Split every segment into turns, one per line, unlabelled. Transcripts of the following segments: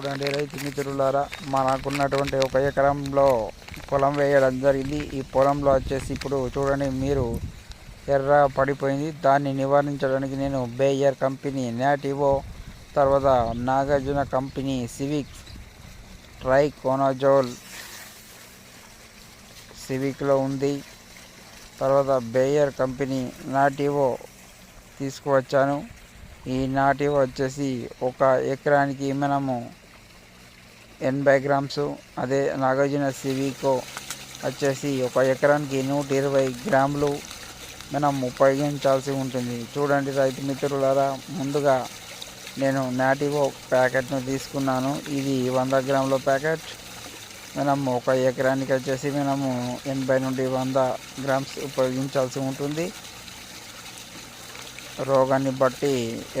చూడండి రైతు మిత్రులారా మనకున్నటువంటి ఒక ఎకరంలో పొలం వేయడం జరిగింది. ఈ పొలంలో వచ్చేసి ఇప్పుడు చూడండి మీరు ఎర్ర పడిపోయింది. దాన్ని నివారించడానికి నేను బేయర్ కంపెనీ నాటివో తర్వాత నాగార్జున కంపెనీ సివిక్ ట్రై కోనజోల్ సివిక్లో ఉంది. తర్వాత బేయర్ కంపెనీ నాటివో తీసుకువచ్చాను. ఈ నాటివో వచ్చేసి ఒక ఎకరానికి మనము ఎనభై గ్రామ్స్. అదే నాగార్జున సివికో వచ్చేసి ఒక ఎకరానికి నూట ఇరవై గ్రాములు. మనం ఉపయోగించాల్సి ఉంటుంది. చూడండి రైతు మిత్రులారా ముందుగా నేను నాటివో ప్యాకెట్ను తీసుకున్నాను. ఇది వంద గ్రాముల ప్యాకెట్. మనం ఒక ఎకరానికి వచ్చేసి మనము ఎనభై నుండి వంద గ్రామ్స్ ఉపయోగించాల్సి ఉంటుంది. రోగాన్ని బట్టి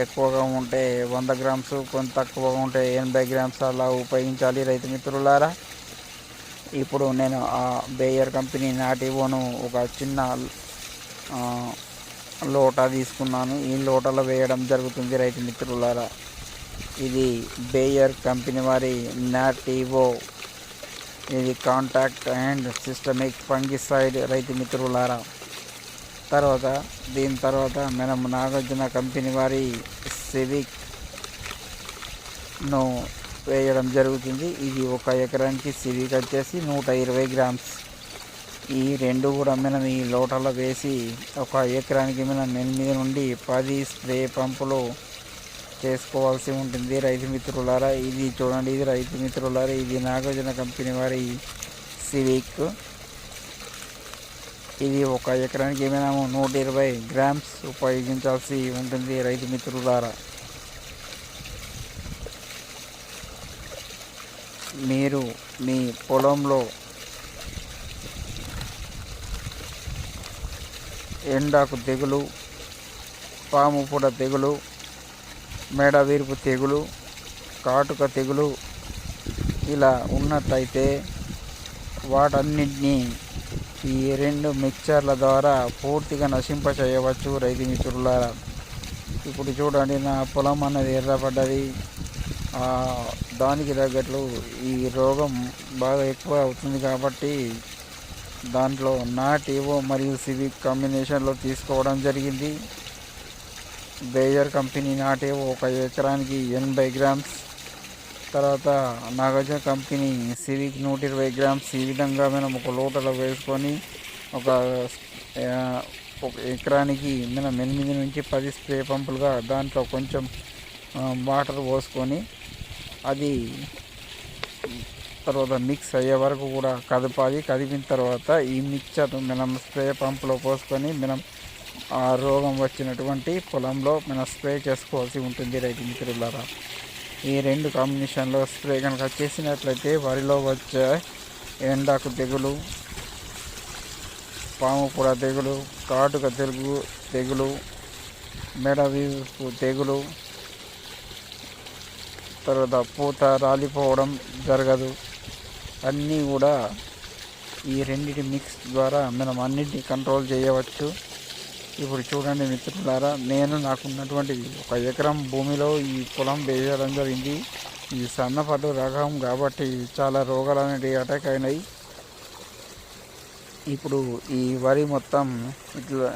ఎక్కువగా ఉంటే వంద గ్రామ్స్ కొంత తక్కువగా ఉంటే ఎనభై గ్రామ్స్ అలా ఉపయోగించాలి రైతు మిత్రులారా. ఇప్పుడు నేను ఆ బేయర్ కంపెనీ నాటివోను ఒక చిన్న లోటా తీసుకున్నాను. ఈ లోటలో వేయడం జరుగుతుంది రైతు మిత్రులారా. ఇది బేయర్ కంపెనీ వారి నాటివో ఇది కాంటాక్ట్ అండ్ సిస్టమిక్ ఫంగిసైడ్ రైతు మిత్రులారా. తర్వాత దీని తర్వాత మనం నాగార్జున కంపెనీ వారి సివిక్ను వేయడం జరుగుతుంది. ఇది ఒక ఎకరానికి సివిక్ వచ్చేసి నూట ఇరవై గ్రామ్స్. ఈ రెండు కూడా మనం ఈ లోటలో వేసి ఒక ఎకరానికి మనం ఎనిమిది నుండి పది స్ప్రే పంపులు చేసుకోవాల్సి ఉంటుంది. రైతు మిత్రులారా ఇది చూడండి ఇది రైతు మిత్రులారా ఇది నాగార్జున కంపెనీ వారి సివిక్ ఇది ఒక ఎకరానికి ఏమైనా నూట ఇరవై గ్రామ్స్ ఉపయోగించాల్సి ఉంటుంది రైతు మిత్రులారా. మీరు మీ పొలంలో ఎండాకు తెగులు పాము పూట తెగులు మెడ తెగులు కాటుక తెగులు ఇలా ఉన్నట్టయితే వాటన్నిటినీ ఈ రెండు మిక్చర్ల ద్వారా పూర్తిగా నశింప చేయవచ్చు రైతు మిత్రులారా. ఇప్పుడు చూడండి నా పొలం అన్నది ఎర్రపడ్డది దానికి తగ్గట్లు ఈ రోగం బాగా ఎక్కువ అవుతుంది కాబట్టి దాంట్లో నాటివో మరియు సివిక్ కాంబినేషన్లో తీసుకోవడం జరిగింది. బేజర్ కంపెనీ నాటేవో ఒక ఎకరానికి ఎనభై గ్రామ్స్ తర్వాత నాగార్జున కంపెనీ సివిక్ నూట ఇరవై గ్రామ్స్ ఈ విధంగా మనం ఒక లోటలో వేసుకొని ఒక ఒక ఎకరానికి మనం ఎనిమిది నుంచి పది స్ప్రే పంపులుగా దాంట్లో కొంచెం వాటర్ పోసుకొని అది తర్వాత మిక్స్ అయ్యే వరకు కూడా కదపాలి. కదిపిన తర్వాత ఈ మిక్చర్ మనం స్ప్రే పంపులో పోసుకొని మనం ఆ రోగం వచ్చినటువంటి పొలంలో మనం స్ప్రే చేసుకోవాల్సి ఉంటుంది. రైతు మిత్రులారా. ఈ రెండు కాంబినేషన్లో స్ప్రే కనుక చేసినట్లయితే వరిలో వచ్చే ఎండాకు తెగులు పాము పొడ తెగులు కాటుక తెగులు తెగులు మెడవి తెగులు తర్వాత పూత రాలిపోవడం జరగదు. అన్నీ కూడా ఈ రెండిటి మిక్స్ ద్వారా మనం అన్నిటిని కంట్రోల్ చేయవచ్చు. ఇప్పుడు చూడండి మిత్రులారా నేను నాకున్నటువంటి ఒక ఎకరం భూమిలో ఈ పొలం వేయడం జరిగింది. ఇది సన్నపట్టు రకం కాబట్టి చాలా రోగాలు అనేవి అటాక్ అయినాయి. ఇప్పుడు ఈ వరి మొత్తం ఇట్లా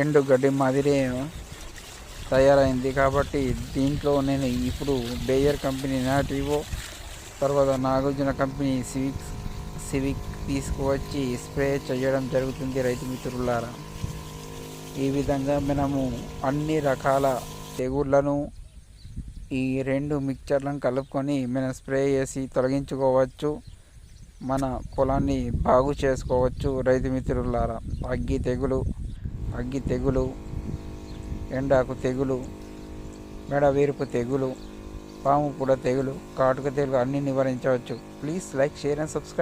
ఎండు గడ్డి మాదిరే తయారైంది కాబట్టి దీంట్లో నేను ఇప్పుడు బేయర్ కంపెనీ నాటివో తర్వాత నాగార్జున కంపెనీ సివిక్ సివిక్ తీసుకువచ్చి స్ప్రే చేయడం జరుగుతుంది రైతు మిత్రులారా. ఈ విధంగా మనము అన్ని రకాల తెగుళ్ళను ఈ రెండు మిక్చర్లను కలుపుకొని మనం స్ప్రే చేసి తొలగించుకోవచ్చు. మన పొలాన్ని బాగు చేసుకోవచ్చు. రైతు మిత్రులారా అగ్గి తెగులు అగ్గి తెగులు ఎండాకు తెగులు మెడ వీరుపు తెగులు పాము కూడా తెగులు కాటుక తెగులు అన్నీ నివారించవచ్చు. Please like share and subscribe